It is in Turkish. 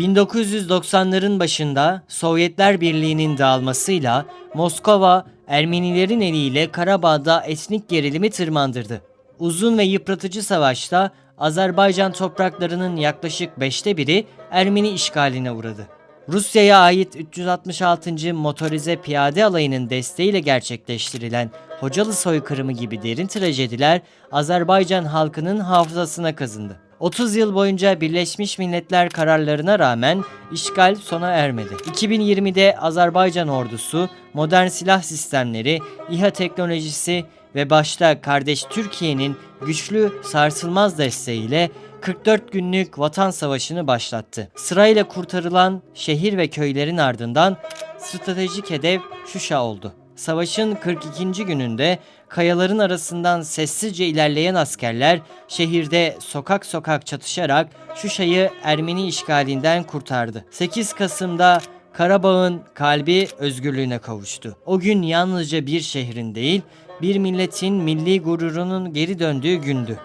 1990'ların başında Sovyetler Birliği'nin dağılmasıyla Moskova Ermenilerin eliyle Karabağ'da etnik gerilimi tırmandırdı. Uzun ve yıpratıcı savaşta Azerbaycan topraklarının yaklaşık beşte biri Ermeni işgaline uğradı. Rusya'ya ait 366. Motorize Piyade Alayı'nın desteğiyle gerçekleştirilen Hocalı soykırımı gibi derin trajediler Azerbaycan halkının hafızasına kazındı. 30 yıl boyunca Birleşmiş Milletler kararlarına rağmen işgal sona ermedi. 2020'de Azerbaycan ordusu modern silah sistemleri, İHA teknolojisi ve başta kardeş Türkiye'nin güçlü sarsılmaz desteğiyle 44 günlük vatan savaşını başlattı. Sırayla kurtarılan şehir ve köylerin ardından stratejik hedef Şuşa oldu. Savaşın 42. gününde kayaların arasından sessizce ilerleyen askerler şehirde sokak sokak çatışarak Şuşa'yı Ermeni işgalinden kurtardı. 8 Kasım'da Karabağ'ın kalbi özgürlüğüne kavuştu. O gün yalnızca bir şehrin değil, bir milletin milli gururunun geri döndüğü gündü.